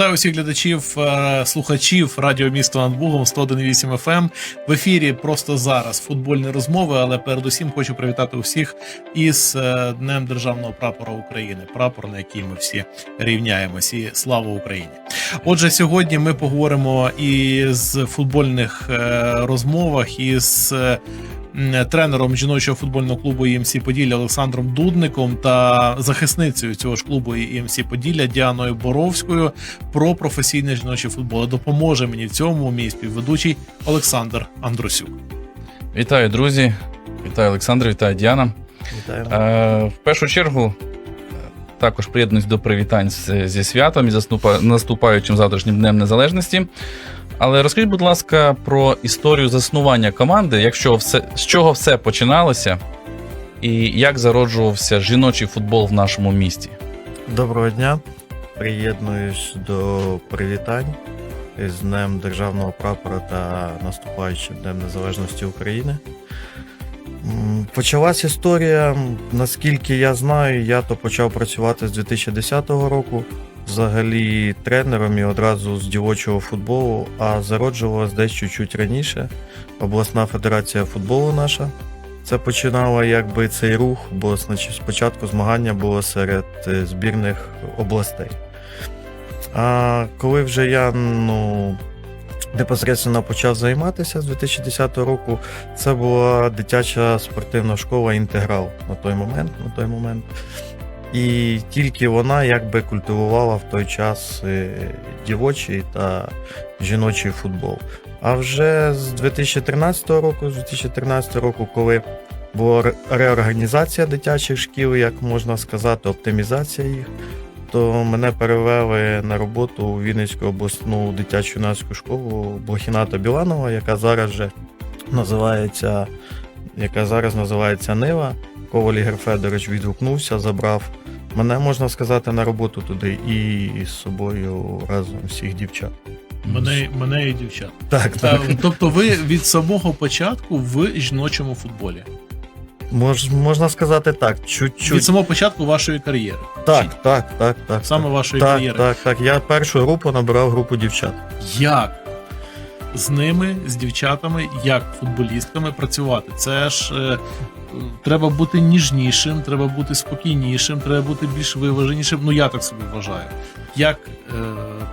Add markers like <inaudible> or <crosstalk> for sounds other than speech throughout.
Вітаю всіх глядачів, е, слухачів радіо місто над Бугом 101.8 FM. ем. В ефірі просто зараз футбольні розмови, але передусім хочу привітати усіх із е, Днем Державного прапора України, прапор, на який ми всі рівняємось. І слава Україні! Отже, сьогодні ми поговоримо із футбольних е, розмовах із. Тренером жіночого футбольного клубу ІМС Поділля Олександром Дудником та захисницею цього ж клубу ІМС Поділля Діаною Боровською про професійний жіночий футбол. Допоможе мені в цьому мій співведучий Олександр Андрусюк. Вітаю, друзі! Вітаю, Олександр, вітаю Діана. Вітаю. Е, в першу чергу е, також приєднуюсь до привітань зі святом і наступаючим завтрашнім Днем Незалежності. Але розкажіть, будь ласка, про історію заснування команди, якщо все, з чого все починалося, і як зароджувався жіночий футбол в нашому місті. Доброго дня. Приєднуюсь до привітань з Днем Державного прапора та наступаючим Днем Незалежності України. Почалась історія, наскільки я знаю, я то почав працювати з 2010 року, взагалі тренером і одразу з дівочого футболу, а зароджувалась десь чуть-чуть раніше. Обласна федерація футболу наша. Це починало якби цей рух, бо значить, спочатку змагання було серед е, збірних областей. А коли вже я ну, непосередньо почав займатися з 2010 року, це була дитяча спортивна школа Інтеграл на той момент. На той момент. І тільки вона якби культивувала в той час е, дівочий та жіночий футбол. А вже з 2013 року, з 2013 року, коли була реорганізація дитячих шкіл, як можна сказати, оптимізація їх, то мене перевели на роботу у Вінницьку обласну дитячу юнацьку школу Блохіната Біланова, яка зараз же називається, яка зараз називається Нива. Коваль Ігор Федорович відгукнувся, забрав мене, можна сказати, на роботу туди і з собою разом всіх дівчат. Мене, мене і дівчат. Так, так. Тобто, ви від самого початку в жіночому футболі, Мож, можна сказати так, від чуть-чуть. самого початку вашої кар'єри. Так, так, так, так. Саме так. вашої так, кар'єри. Так, так. Я першу групу набирав групу дівчат. Як з ними, з дівчатами, як футболістками працювати? Це ж е, треба бути ніжнішим, треба бути спокійнішим, треба бути більш виваженішим. Ну я так собі вважаю. Як е,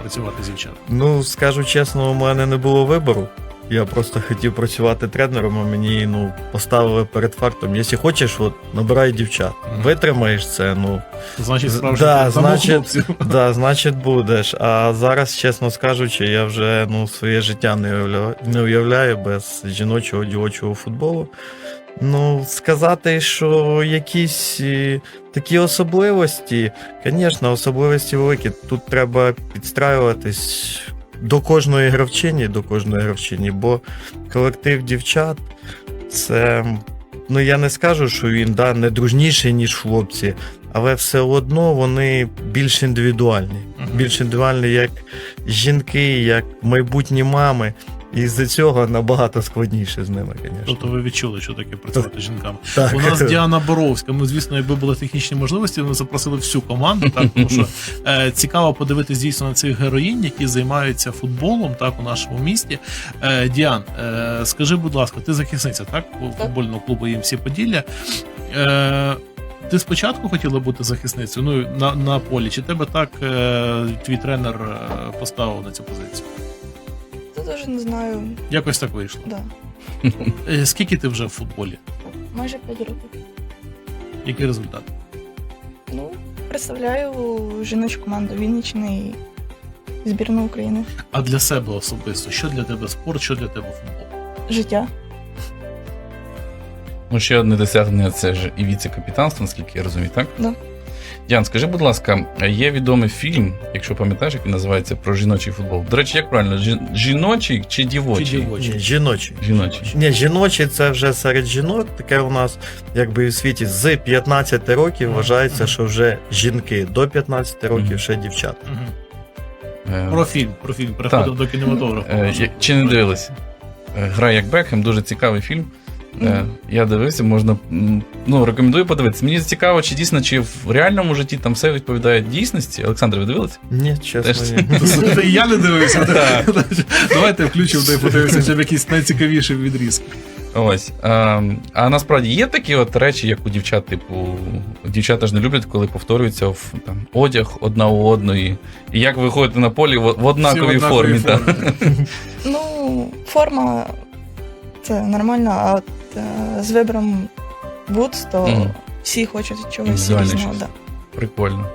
працювати з дівчатами? Ну, скажу чесно, у мене не було вибору. Я просто хотів працювати тренером, а мені ну, поставили перед фактом. Якщо хочеш, от, набирай дівчат. Мгм. Витримаєш це, ну Значить, справжній да, значить- <laughs> да, значить будеш. А зараз, чесно скажучи, я вже ну, своє життя не уявляю, не уявляю без жіночого дівочого футболу. Ну, сказати, що якісь е, такі особливості, звісно, особливості великі. Тут треба підстраюватись до кожної гравчині, до кожної гравчині, бо колектив дівчат це. Ну, я не скажу, що він да, не дружніший, ніж хлопці, але все одно вони більш індивідуальні. Більш індивідуальні, як жінки, як майбутні мами. І з-за цього набагато складніше з ними, звісно. Тобто ви відчули, що таке працювати з жінками. Так. У нас Діана Боровська. Ми, звісно, якби були технічні можливості, ми запросили всю команду. Так тому що е, цікаво подивитись дійсно на цих героїнь, які займаються футболом так у нашому місті. Е, Діан, е, скажи, будь ласка, ти захисниця, так у футбольного клубу ЄМС Поділля. Е, ти спочатку хотіла бути захисницею ну, на, на полі, чи тебе так е, твій тренер е, поставив на цю позицію? Теж не знаю, Якось так вийшло. да. <laughs> Е, скільки ти вже в футболі? Майже 5 років. Який результат? Ну, представляю жіночу команду Вінниччини і збірну України. А для себе особисто, що для тебе спорт, що для тебе футбол? Життя. Ну, ще одне досягнення це ж і віце-капітанство, наскільки я розумію, так? Да. Діан, скажи, будь ласка, є відомий фільм, якщо пам'ятаєш, як він називається про жіночий футбол. До речі, як правильно, жіночий чи дівочий? Чи дівочий? Ні, жіночі. Жіночий. Ні, жіночі це вже серед жінок. Таке у нас, якби і в світі, з 15 років вважається, що вже жінки, до 15 років ще дівчат. Мгм. Е, Про фільм, про фільм. Переходимо до кінематографу. Е, Чи не дивилися? Е, Гра як Бекхем, дуже цікавий фільм. Е, Я дивився, можна ну рекомендую подивитися. Мені цікаво, чи дійсно чи в реальному житті там все відповідає дійсності. Олександр, ви дивилися? Ні, чесно, ні. <laughs> Я не дивився. Так. Давайте включимо та й подивимося, щоб якісь найцікавіші відрізки. Ось. А, а насправді є такі от речі, як у дівчат, типу, дівчата ж не люблять, коли повторюється в там одяг одна у одної. І як ви ходите на полі в, в однаковій формі. Та. <laughs> Ну, форма це нормально, а от з вибором бутс, то Мгм. всі хочуть чогось Індивідуальне різного. щось. Да. Прикольно.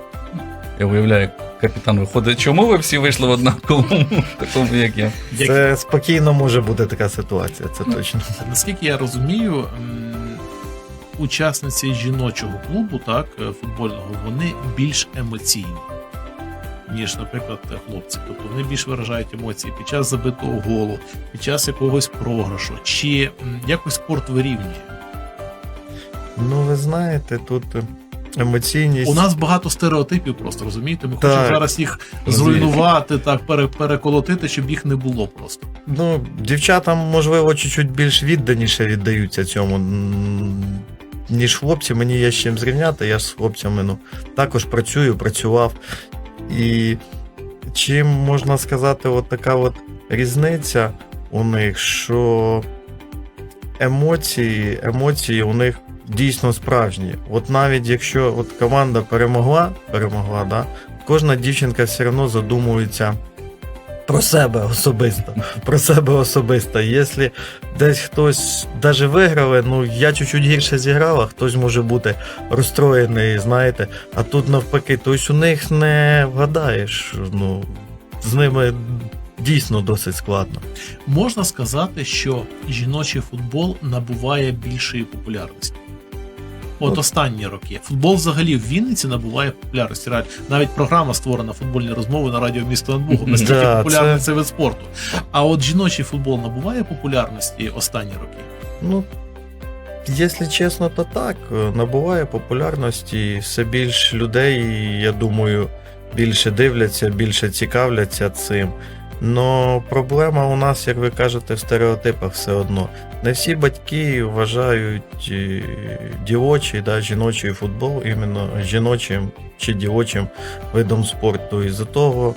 Я уявляю, як капітан виходить. Чому ви всі вийшли в однаковому такому, як я? Це спокійно може бути така ситуація, це точно. Наскільки я розумію, м, учасниці жіночого клубу, так, е, футбольного, вони більш емоційні, ніж, наприклад, хлопці. Тобто вони більш виражають емоції під час забитого голу, під час якогось програшу, чи якось спорт вирівнює. Ну, ви знаєте, тут емоційність. У нас багато стереотипів, просто розумієте. Ми хочемо зараз їх зруйнувати, так переколотити, щоб їх не було просто. Ну, дівчата, можливо, чуть-чуть більш відданіше віддаються цьому, ніж хлопці. Мені є з чим зрівняти. Я з хлопцями ну, також працюю, працював. І чим можна сказати, от така от різниця у них, що емоції, емоції у них дійсно справжні. От навіть якщо от команда перемогла, перемогла, да, кожна дівчинка все одно задумується про себе особисто. Про себе особисто. Якщо десь хтось навіть виграли, ну я чуть-чуть гірше зіграла, хтось може бути розстроєний, знаєте, а тут навпаки, тобто у них не вгадаєш. Ну, з ними дійсно досить складно. Можна сказати, що жіночий футбол набуває більшої популярності. От останні роки. Футбол взагалі в Вінниці набуває популярності. Навіть програма створена футбольні розмови на радіо місто над Настільки <laughs> Да, популярний це- вид спорту. А от жіночий футбол набуває популярності останні роки. Ну, якщо чесно, то так. Набуває популярності, все більше людей, я думаю, більше дивляться, більше цікавляться цим. Но проблема у нас, як ви кажете, в стереотипах все одно. Не всі батьки вважають е, дівочий, да, жіночий футбол іменно жіночим чи дівочим видом спорту. І за того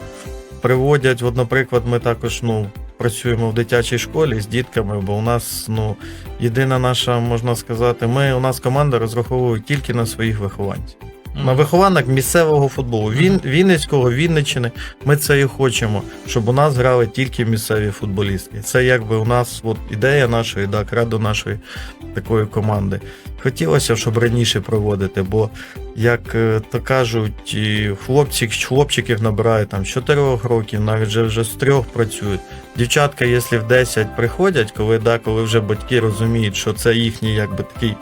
приводять, от, наприклад, ми також ну, працюємо в дитячій школі з дітками, бо у нас ну, єдина наша, можна сказати, ми, у нас команда розраховує тільки на своїх вихованців. На вихованок місцевого футболу. Він, Вінницького, Вінниччини. Ми це і хочемо, щоб у нас грали тільки місцеві футболістки. Це якби у нас от ідея нашої, да, кредо нашої такої команди. Хотілося, щоб раніше проводити, бо, як е, то кажуть, хлопці, хлопчиків набирають там з 4 років, навіть вже, вже з трьох працюють. Дівчатка, якщо в 10 приходять, коли, да, коли вже батьки розуміють, що це їхній якби такий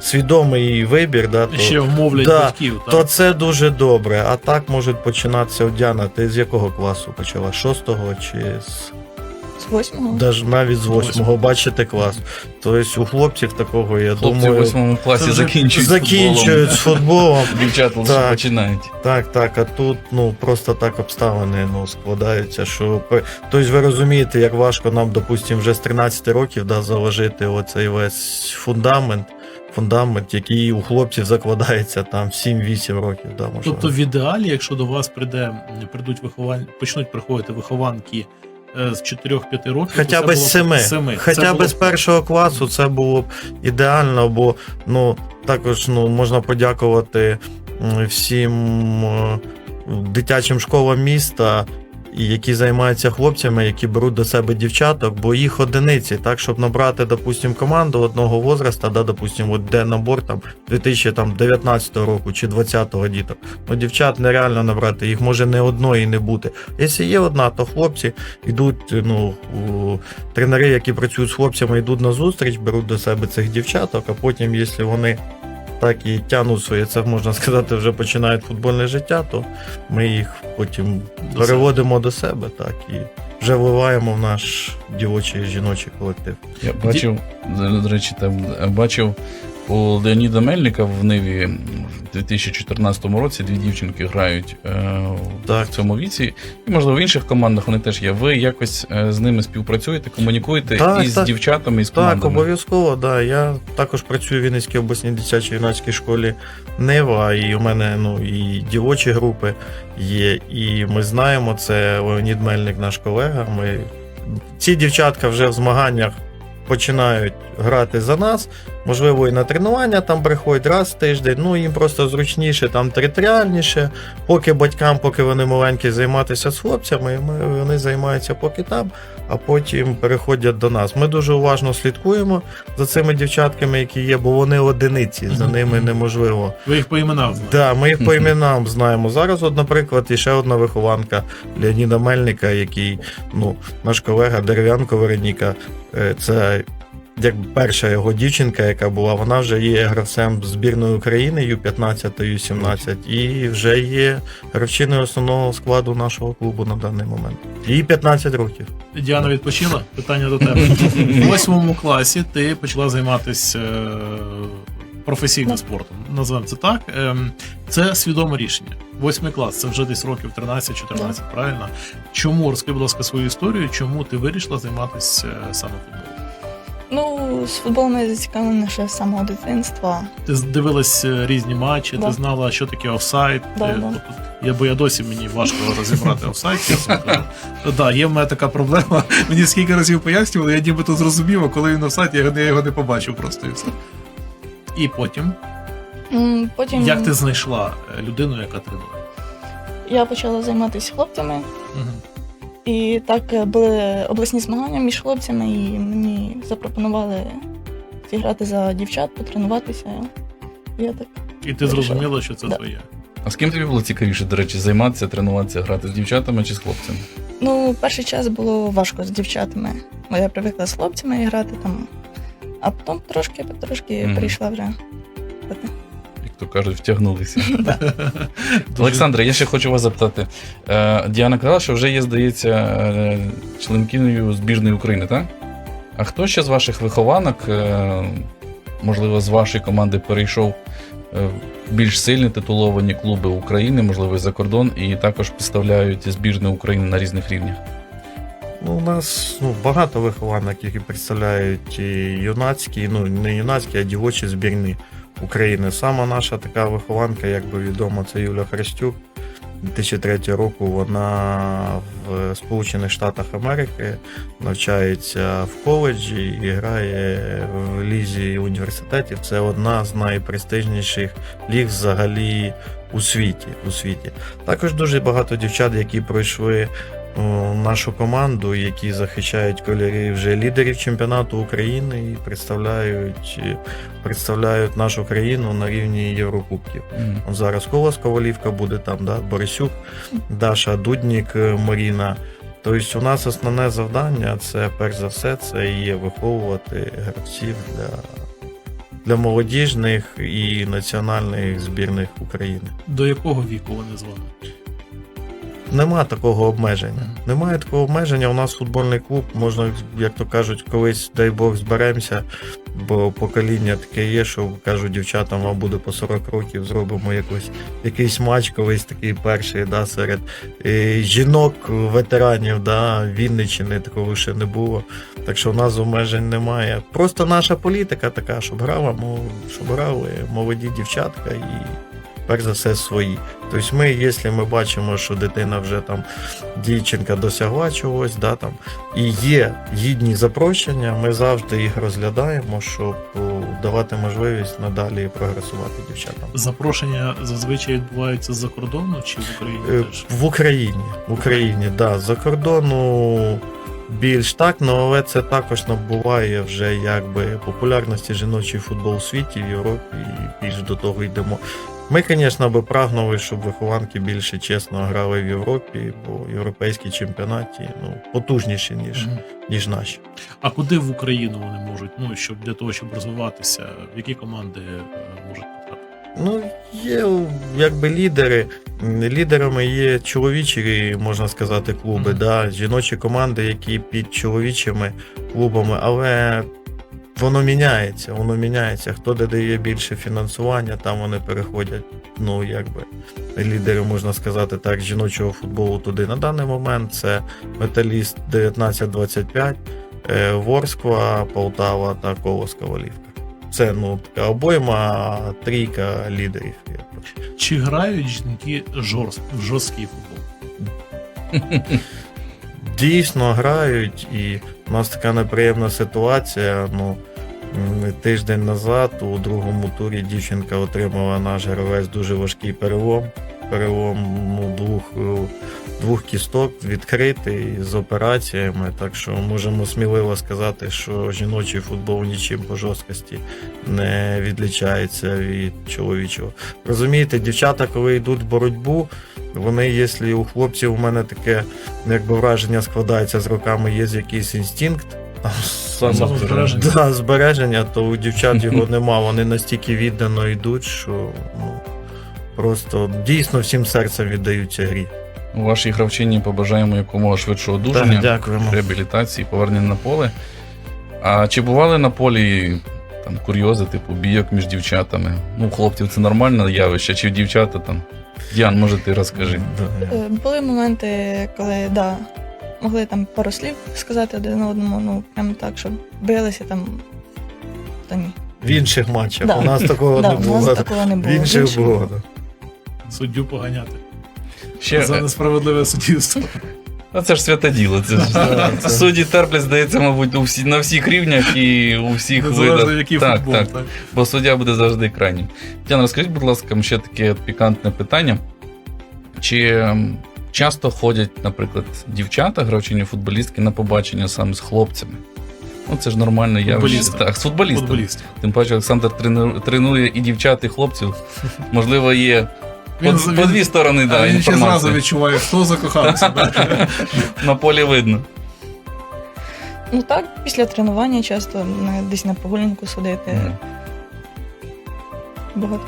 свідомий вибір, да, то, Ще вмовлять Да, батьків. Так? то це дуже добре. А так можуть починатися Діана, Ти з якого класу почала? Шостого чи з З восьмого. даже навіть з восьмого, бачите клас. Тобто у хлопців такого, я Хлопці в думаю, восьмому класі закінчують. закінчують з футболом. футболом. <laughs> Дівчата лише Так. починають. Так, так, а тут ну просто так обставини ну, складаються, що тобто ви розумієте, як важко нам, допустимо, вже з 13 років да, заложити оцей весь фундамент, фундамент, який у хлопців закладається там в 7-8 років. Да, може. Тобто, в ідеалі, якщо до вас прийде, прийдуть виховань, почнуть приходити вихованки е, з 4-5 років, Хоча б з було семи. семи. Хоча Це б з першого класу це було б ідеально, бо ну, також ну, можна подякувати всім е, дитячим школам міста, і які займаються хлопцями, які беруть до себе дівчаток, бо їх одиниці, так, щоб набрати, допустим, команду одного возраста, да, допустим, от де набор там 2019 року чи 20-го діток. Ну, дівчат нереально набрати, їх може не одної не бути. Якщо є одна, то хлопці йдуть, ну, тренери, які працюють з хлопцями, йдуть на зустріч, беруть до себе цих дівчаток, а потім, якщо вони так і тягнуть своє, це можна сказати, вже починають футбольне життя, то ми їх потім До переводимо до себе, так, і вже вливаємо в наш дівочий жіночий колектив. Я бачив, до- речі, там бачив У Леоніда Мельника в Ниві 2014 році дві дівчинки грають е, Так. в цьому віці. І, можливо, в інших командах вони теж є. Ви якось е, з ними співпрацюєте, комунікуєте Так, із так. дівчатами, і з Так, командами? обов'язково, да. Я також працюю в Вінницькій обласній дитячій юнацькій школі Нева, і у мене ну, і дівочі групи є. І ми знаємо, це Леонід Мельник, наш колега. Ми... Ці дівчатка вже в змаганнях починають грати за нас. Можливо, і на тренування там приходять раз в тиждень. Ну їм просто зручніше, там територіальніше. Поки батькам, поки вони маленькі, займатися з хлопцями, ми, вони займаються поки там, а потім переходять до нас. Ми дуже уважно слідкуємо за цими дівчатками, які є, бо вони одиниці, за ними неможливо. Ви їх по іменам знаєте? Да, ми їх по іменам знаємо. Зараз, от, наприклад, і ще одна вихованка Леоніда Мельника, який, ну, наш колега Дерев'янко Вероніка, е, це як перша його дівчинка, яка була, вона вже є гравцем збірної України Ю-15 та Ю-17 і вже є гравчиною основного складу нашого клубу на даний момент. Їй 15 років. Діана відпочила? Питання до тебе. <laughs> У восьмому класі ти почала займатися е, професійним спортом. Називаємо це так. Ем, Це свідоме рішення. Восьмий клас, це вже десь років 13-14, правильно? Чому розкажи, будь ласка, свою історію, чому ти вирішила займатися е, саме футболом? Ну, з футболом я зацікавлена ще з самого дитинства. Ти дивилась е, різні матчі, Да. ти знала, що таке офсайд. Да, Е, да. тобто, я, бо я досі мені важко розібрати офсайд, чесно кажу. Да, є в мене така проблема. <laughs> Мені скільки разів пояснювали, я нібито зрозумів, а коли він офсайд, я його не побачив просто і все. І потім, М, Потім як ти знайшла е, людину, яка тренує? я почала займатися хлопцями, Мгм. і так е, були обласні змагання між хлопцями, і мені запропонували зіграти за дівчат, потренуватися. Я так. І ти зрозуміла, що це Да. твоє. А з ким тобі було цікавіше, до речі, займатися, тренуватися, грати з дівчатами чи з хлопцями? Ну, перший час було важко з дівчатами, бо я привикла з хлопцями грати там. А потім трошки, потрошки Мгм. прийшла вже. Як то кажуть, втягнулися. <laughs> <laughs> Олександре, я ще хочу вас запитати. Е, Діана казала, що вже є, здається, е, членкиною збірної України, так? А хто ще з ваших вихованок, е, можливо, з вашої команди перейшов в більш сильні титуловані клуби України, можливо, за кордон, і також представляють збірну України на різних рівнях? Ну, у нас ну, багато вихованок, які представляють і юнацькі, ну не юнацькі, а дівочі збірні України. Сама наша така вихованка, як би відомо, це Юля Хрестюк. 2003 року вона в Сполучених Штатах Америки навчається в коледжі і грає в лізі університетів. Це одна з найпрестижніших ліг взагалі у світі. У світі. Також дуже багато дівчат, які пройшли нашу команду, які захищають кольори вже лідерів чемпіонату України і представляють, представляють нашу країну на рівні Єврокубків. От Зараз Колос Ковалівка буде там, да? Борисюк, Даша Дуднік, е, Маріна. Тобто у нас основне завдання це перш за все це є виховувати гравців для, для молодіжних і національних збірних України. До якого віку вони з вами? Нема такого обмеження. Немає такого обмеження. У нас футбольний клуб, можна, як то кажуть, колись, дай Бог, зберемося, бо покоління таке є, що кажуть, дівчатам вам буде по 40 років, зробимо якось, якийсь матч, колись такий перший, да, серед е, жінок, ветеранів, да, Вінниччини, такого ще не було. Так що у нас обмежень немає. Просто наша політика така, щоб грала, щоб грали молоді дівчатка і перш за все свої. Тобто ми, якщо ми бачимо, що дитина вже там дівчинка досягла чогось, да, там, і є гідні запрошення, ми завжди їх розглядаємо, щоб давати можливість надалі прогресувати дівчатам. Запрошення зазвичай відбуваються з-за кордону чи в Україні Е, теж? В Україні, в Україні, да, за кордону більш так, ну, але це також набуває вже якби популярності жіночий футбол у світі, в Європі, і більш до того йдемо. Ми, звісно, би прагнули, щоб вихованки більше чесно грали в Європі, бо європейські чемпіонаті ну, потужніші, ніж, Мгм. ніж наші. А куди в Україну вони можуть? Ну щоб для того, щоб розвиватися, в які команди е, можуть потрапити? Ну, є якби лідери. Лідерами є чоловічі, можна сказати, клуби, Мгм. да, жіночі команди, які під чоловічими клубами, але воно міняється, воно міняється. Хто де дає більше фінансування, там вони переходять, ну якби лідери, можна сказати так, жіночого футболу туди. На даний момент це металіст 1925, е, Полтава та Колоска Валівка. Це ну така обойма, трійка лідерів. Чи грають жінки жорст, в жорсткий футбол? Дійсно грають, і у нас така неприємна ситуація. Ну, тиждень назад у другому турі дівчинка отримала наш гравець дуже важкий перелом. Перелом ну, двох, е, двох кісток відкритий з операціями. Так що можемо сміливо сказати, що жіночий футбол нічим по жорсткості не відлічається від чоловічого. Розумієте, дівчата, коли йдуть в боротьбу, вони, якщо у хлопців у мене таке якби враження складається з роками, є якийсь інстинкт. Самозбереження. Да, збереження, то у дівчат його <laughs> нема. Вони настільки віддано йдуть, що ну, просто дійсно всім серцем віддаються грі. У вашій гравчині побажаємо якомога швидшого одужання, дякуємо. реабілітації, повернення на поле. А чи бували на полі там курйози, типу бійок між дівчатами? Ну, у хлопців це нормальне явище, чи в дівчата там? Діан, може ти розкажи. Е, Були моменти, коли да, могли там пару слів сказати один одному, ну прям так, щоб билися там. Та ні. В інших матчах. Да. У нас такого <laughs> да, не у було. нас такого не В було. інших Більше- було. Суддю поганяти. Ще, За несправедливе суддівство. а <laughs> це ж святе діло. Це ж, <laughs> Да, це- Судді терплять, здається, мабуть, у всі, на всіх рівнях і у всіх видах. який так, футбол. так. Так. бо суддя буде завжди крайнім. Тяна, розкажіть, будь ласка, ще таке пікантне питання. Чи часто ходять, наприклад, дівчата, гравчині футболістки, на побачення саме з хлопцями? Ну, це ж нормальне явище. Так, з футболістами. Футболіст. Тим паче Олександр тренує і дівчат, і хлопців. <laughs> Можливо, є по, Він- по дві сторони да, він ще зразу відчуває, хто закохався. <laughs> На полі видно. Ну так, після тренування часто десь на прогулянку сходити. Мгм. Багато.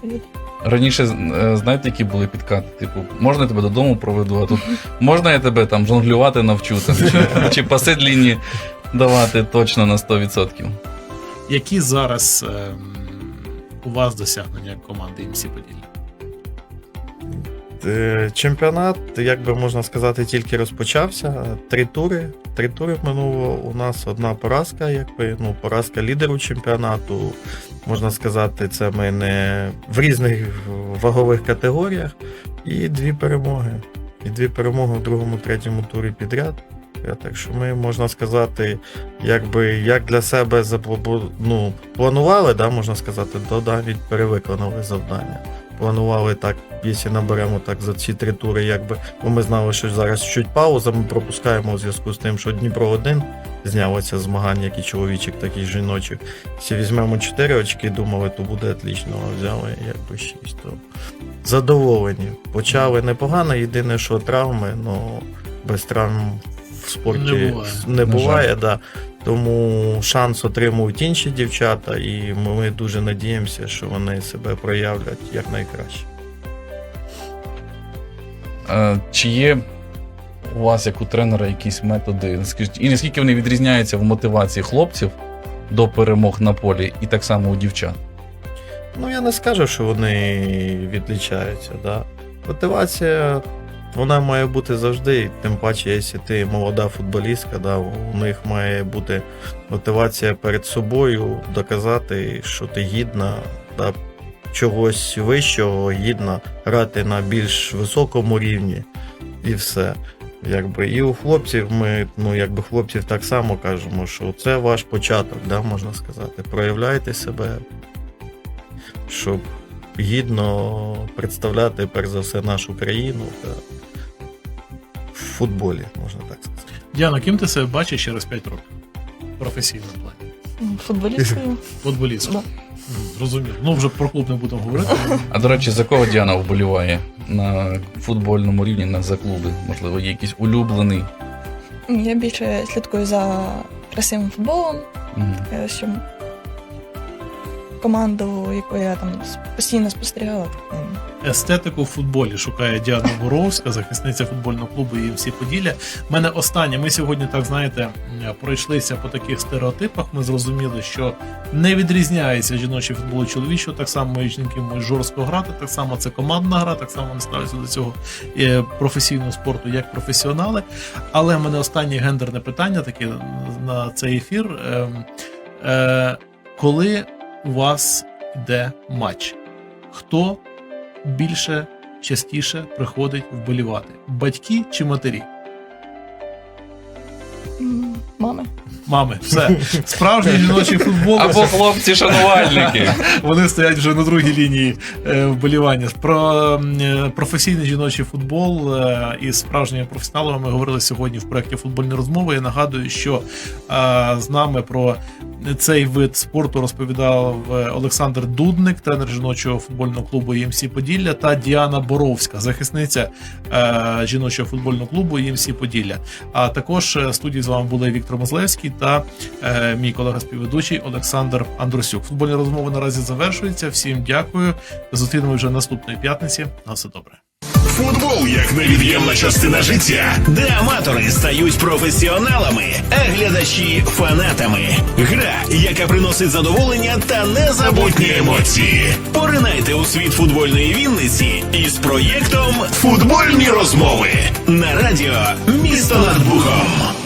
ходять. Раніше, е, знаєте, які були підкати? Типу, можна я тебе додому проведу, а тут <laughs> можна я тебе там жонглювати навчу, там, чи, <laughs> чи паси длінні давати точно на 100%. Які зараз е, у вас досягнення команди МС Поділля? Е, Чемпіонат, як би можна сказати, тільки розпочався. Три тури. Три тури минуло. У нас одна поразка, якби ну, поразка лідеру чемпіонату. Можна сказати, це ми не в різних вагових категоріях. І дві перемоги. І дві перемоги в другому, третьому турі підряд. Так що ми можна сказати, якби як для себе ну, планували, да, можна сказати, то навіть перевиконали завдання планували так, якщо наберемо так за ці три тури, якби бо ми знали, що зараз чуть пауза, ми пропускаємо у зв'язку з тим, що Дніпро 1 знялося змагання, як і чоловічих, так і жіночих. Якщо візьмемо 4 очки, думали, то буде отлично, а взяли якби 6. То задоволені. Почали непогано, єдине, що травми, ну без травм в спорті Не буває. не буває, да. Тому шанс отримують інші дівчата, і ми дуже надіємося, що вони себе проявлять якнайкраще. Е, Чи є у вас, як у тренера, якісь методи? Скажіть, і наскільки вони відрізняються в мотивації хлопців до перемог на полі, і так само у дівчат? Ну, я не скажу, що вони відлічаються. Да? Мотивація вона має бути завжди, тим паче, якщо ти молода футболістка, да, у них має бути мотивація перед собою доказати, що ти гідна да, чогось вищого, гідна грати на більш високому рівні і все. Якби і у хлопців ми, ну якби хлопців так само кажемо, що це ваш початок, да, можна сказати. Проявляйте себе, щоб гідно представляти перш за все нашу країну в футболі, можна так сказати. Діана, ким ти себе бачиш через 5 років? В професійному плані. М, Футболісткою. <laughs> Футболістом. Да. М, Ну, вже про клуб не будемо говорити. <laughs> А до речі, за кого Діана вболіває на футбольному рівні, на за клуби? Можливо, є якийсь улюблений. Я більше слідкую за красивим футболом, е, щоб команду, яку я там постійно спостерігала. Естетику в футболі шукає Діана Боровська, захисниця футбольного клубу ЄМС Поділля. У мене останнє. Ми сьогодні так знаєте пройшлися по таких стереотипах. Ми зрозуміли, що не відрізняється жіночий футбол чоловічого. Так само і жінки можуть жорстко грати. Так само це командна гра, так само вони ставляться до цього е, професійного спорту як професіонали. Але в мене останнє гендерне питання таке на цей ефір. Ем, е, коли у вас йде матч, хто більше частіше приходить вболівати? Батьки чи матері? Мами. Мами, все. Справжній жіночий футбол. Або хлопці-шанувальники. Вони стоять вже на другій лінії е, вболівання. Про е, професійний жіночий футбол е, із справжніми професіоналами ми говорили сьогодні в проєкті Футбольні розмови. Я нагадую, що з нами про цей вид спорту розповідав е, Олександр Дудник, тренер жіночого футбольного клубу ЄМС Поділля, та Діана Боровська, захисниця е, жіночого футбольного клубу ЄМС Поділля. А також е, студії з вами були Віктор Мозлевський та мій колега співведучий Олександр Андрусюк. Футбольні розмови наразі завершуються. Всім дякую. Зустрінемо вже наступної п'ятниці. На все добре. Футбол як невід'ємна частина життя, де аматори стають професіоналами, а глядачі фанатами. Гра, яка приносить задоволення та незабутні емоції. Поринайте у світ футбольної Вінниці із проєктом Футбольні розмови на радіо Місто над Бухом.